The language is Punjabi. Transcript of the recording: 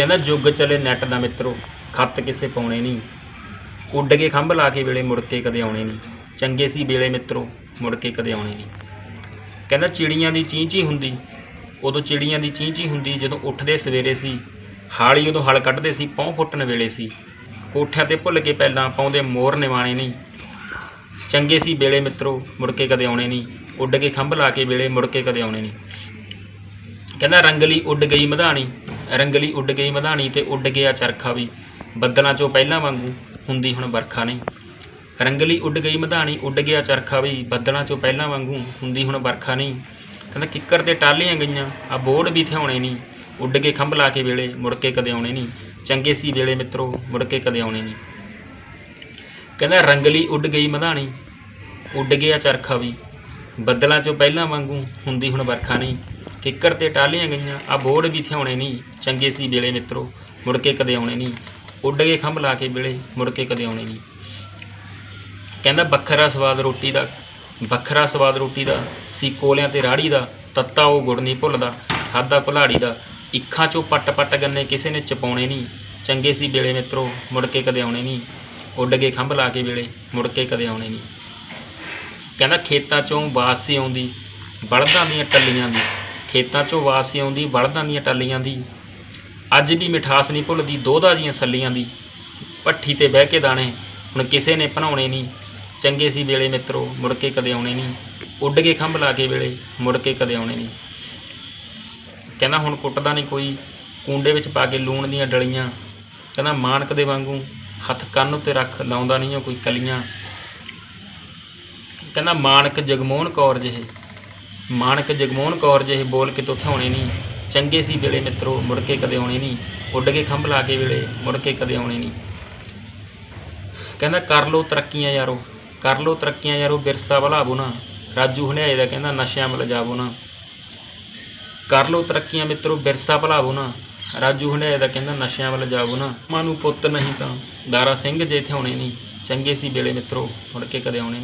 ਕਹਿੰਦਾ, ਜੁੱਗ ਚਲੇ ਨੈਟ ਦਾ ਮਿੱਤਰੋ, ਖੱਤ ਕਿਸੇ ਪਾਉਣੇ ਨਹੀਂ। ਉੱਡ ਕੇ ਖੰਭ ਲਾ ਕੇ ਵੇਲੇ ਮੁੜ ਕੇ ਕਦੇ ਆਉਣੇ ਨਹੀਂ। ਚੰਗੇ ਸੀ ਵੇਲੇ ਮਿੱਤਰੋ, ਮੁੜ ਕੇ ਕਦੇ ਆਉਣੇ ਨਹੀਂ। ਕਹਿੰਦਾ, ਚਿੜੀਆਂ ਦੀ ਚੀਂ ਚੀਂ ਹੁੰਦੀ। ਉਦੋਂ ਚਿੜੀਆਂ ਦੀ ਚੀਂ ਚੀਂ ਹੁੰਦੀ, ਜਦੋਂ ਉੱਠਦੇ ਸਵੇਰੇ ਸੀ। ਹਾਲੀ ਉਦੋਂ ਹਲ ਕੱਢਦੇ ਸੀ ਪੌਂ ਫੁੱਟਣ ਵੇਲੇ ਸੀ। ਕੋਠਿਆਂ ਤੇ ਭੁੱਲ ਕੇ ਪਹਿਲਾਂ ਪਾਉਂਦੇ ਮੋਰ ਨਿਵਾਣੇ ਨਹੀਂ। ਚੰਗੇ ਸੀ ਵੇਲੇ ਮਿੱਤਰੋ, ਮੁੜ ਕੇ ਕਦੇ ਆਉਣੇ ਨਹੀਂ। ਉੱਡ ਕੇ ਖੰਭ ਲਾ ਕੇ ਵੇਲੇ ਮੁੜ ਕੇ ਕਦੇ ਆਉਣੇ ਨਹੀਂ। ਕਹਿੰਦਾ, ਰੰਗਲੀ ਉੱਡ ਗਈ ਮਧਾਣੀ। ਰੰਗਲੀ ਉੱਡ ਗਈ ਮਧਾਣੀ ਤੇ ਉੱਡ ਗਿਆ ਚਰਖਾ ਵੀ। ਬੱਦਲਾਂ ਚੋਂ ਪਹਿਲਾਂ ਵਾਂਗੂ ਹੁੰਦੀ ਹੁਣ ਵਰਖਾ ਨਹੀਂ। ਰੰਗਲੀ ਉੱਡ ਗਈ ਮਧਾਣੀ, ਉੱਡ ਗਿਆ ਚਰਖਾ ਵੀ। ਬੱਦਲਾਂ ਚੋਂ ਪਹਿਲਾਂ ਵਾਂਗੂ ਹੁੰਦੀ ਹੁਣ ਵਰਖਾ ਨਹੀਂ। ਕਹਿੰਦਾ ਕਿੱਕਰ ਤੇ ਟਾਲੀਆਂ ਗਈਆਂ, ਆ ਬੋੜ ਵੀ ਥਿਆਉਣੇ ਨਹੀਂ। ਉੱਡ ਕੇ ਖੰਭ ਲਾ ਕੇ ਵੇਲੇ, ਮੁੜ ਕੇ ਕਦੇ ਆਉਣੇ ਨਹੀਂ। ਚੰਗੇ ਸੀ ਵੇਲੇ ਮਿੱਤਰੋ, ਮੁੜ ਕੇ ਕਦੇ ਆਉਣੇ ਨਹੀਂ। ਕਹਿੰਦਾ ਰੰਗਲੀ ਉੱਡ ਗਈ ਮਧਾਣੀ, ਉੱਡ ਗਿਆ ਚਰਖਾ ਵੀ। ਬੱਦਲਾਂ ਚੋਂ ਪਹਿਲਾਂ ਵਾਂਗੂ ਹੁੰਦੀ ਹੁਣ ਵਰਖਾ ਨਹੀਂ। ਕਿੱਕਰ ਤੇ ਟਾਲੀਆਂ ਗਈਆਂ। ਆ ਬੋੜ ਵੀ ਥਿਆਉਣੇ ਨਹੀਂ। ਚੰਗੇ ਸੀ ਵੇਲੇ ਮਿੱਤਰੋ, ਮੁੜ ਕੇ ਕਦੇ ਆਉਣੇ ਨਹੀਂ। ਉੱਡ ਕੇ ਖੰਭ ਲਾ ਕੇ ਵੇਲੇ ਮੁੜ ਕੇ ਕਦੇ ਆਉਣੇ ਨਹੀਂ। ਕਹਿੰਦਾ ਵੱਖਰਾ ਸਵਾਦ ਰੋਟੀ ਦਾ, ਵੱਖਰਾ ਸਵਾਦ ਰੋਟੀ ਦਾ, ਸੀ ਕੋਲਿਆਂ ਤੇ ਰਾੜੀ ਦਾ, ਤੱਤਾ ਉਹ ਗੁੜ ਨਹੀਂ ਭੁੱਲਦਾ, ਖਾਦਾ ਕੁਲਾੜੀ ਦਾ। ਇੱਖਾਂ ਚੋਂ ਪੱਟ ਪੱਟ ਗੰਨੇ ਕਿਸੇ ਨੇ ਚਪਾਉਣੇ ਨਹੀਂ। ਚੰਗੇ ਸੀ ਵੇਲੇ ਮਿੱਤਰੋ, ਮੁੜ ਕੇ ਕਦੇ ਆਉਣੇ ਨਹੀਂ। ਉੱਡ ਕੇ ਖੰਭ ਲਾ ਕੇ ਵੇਲੇ ਮੁੜ ਕੇ ਕਦੇ ਆਉਣੇ ਨਹੀਂ। ਕਹਿੰਦਾ ਖੇਤਾਂ ਚੋਂ ਵਾਸੀ ਆਉਂਦੀ, ਬਲਦਾਂ ਦੀਆਂ ਟੱਲੀਆਂ ਦੀ। ਖੇਤਾਂ ਚੋਂ ਵਾਸੀ ਆਉਂਦੀ ਬਲਦਾਂ ਦੀਆਂ ਟੱਲੀਆਂ ਦੀ। ਅੱਜ ਵੀ ਮਿਠਾਸ ਨਹੀਂ ਭੁੱਲਦੀ, ਦੋਧਾ ਦੀਆਂ ਸੱਲੀਆਂ ਦੀ। ਪੱਠੀ ਤੇ ਬਹਿ ਕੇ ਦਾਣੇ, ਹੁਣ ਕਿਸੇ ਨੇ ਭਣਾਉਣੇ ਨਹੀਂ। ਚੰਗੇ ਸੀ ਵੇਲੇ ਮਿੱਤਰੋ, ਮੁੜ ਕੇ ਕਦੇ ਆਉਣੇ ਨਹੀਂ। ਉੱਡ ਕੇ ਖੰਭ ਲਾ ਕੇ ਵੇਲੇ, ਮੁੜ ਕੇ ਕਦੇ ਆਉਣੇ ਨਹੀਂ। ਕਹਿੰਦਾ, ਹੁਣ ਕੁੱਟਦਾ ਨਹੀਂ ਕੋਈ। ਕੁੰਡੇ ਵਿੱਚ ਪਾ ਕੇ ਲੂਣ ਦੀਆਂ ਡਲੀਆਂ। ਕਹਿੰਦਾ, ਮਾਨਕ ਦੇ ਵਾਂਗੂ ਹੱਥ ਕੰਨ ਉੱਤੇ ਰੱਖ, ਲਾਉਂਦਾ ਨਹੀਂ ਉਹ ਕੋਈ ਕਲੀਆਂ। ਕਹਿੰਦਾ, ਮਾਨਕ ਜਗਮੋਹਨ ਕੌਰ ਜਿਹੇ। ਮਾਨਕ ਜਗਮੋਹਨ ਕੌਰ ਜਿਹੇ ਬੋਲ ਕੇ ਤੁੱਥ ਆਉਣੇ ਨਹੀਂ, ਚੰਗੇ ਸੀ ਵੇਲੇ ਮਿੱਤਰੋ, ਮੁੜ ਕੇ ਕਦੇ ਆਉਣੇ ਨਹੀਂ, ਉੱਡ ਕੇ ਖੰਭ ਲਾ ਕੇ ਵੇਲੇ, ਮੁੜ ਕੇ ਕਦੇ ਆਉਣੇ ਨਹੀਂ। ਕਹਿੰਦਾ, ਕਰ ਲੋ ਤਰੱਕੀਆਂ ਯਾਰੋ, ਕਰ ਲੋ ਤਰੱਕੀਆਂ ਯਾਰੋ ਬਿਰਸਾ ਭਲਾਵੋ ਨਾ, ਰਾਜੂ ਹਣਿਆਏ ਦਾ ਕਹਿੰਦਾ, ਨਸ਼ਿਆਂ ਵੱਲ ਜਾਵੋ ਨਾ। ਕਰ ਲੋ ਤਰੱਕੀਆਂ ਮਿੱਤਰੋ ਬਿਰਸਾ ਭਲਾਵੋ ਨਾ, ਰਾਜੂ ਹਣਿਆਏ ਦਾ ਕਹਿੰਦਾ, ਨਸ਼ਿਆਂ ਵੱਲ ਜਾਵੋ ਨਾ। ਮਾਂ ਨੂੰ ਪੁੱਤ ਨਹੀਂ ਤਾਂ, ਦਾਰਾ ਸਿੰਘ ਜੇ ਥਿਆਉਣੇ ਨਹੀਂ, ਚੰਗੇ ਸੀ ਵੇਲੇ ਮਿੱਤਰੋ, ਮੁੜ ਕੇ ਕਦੇ ਆਉਣੇ ਨਹੀਂ।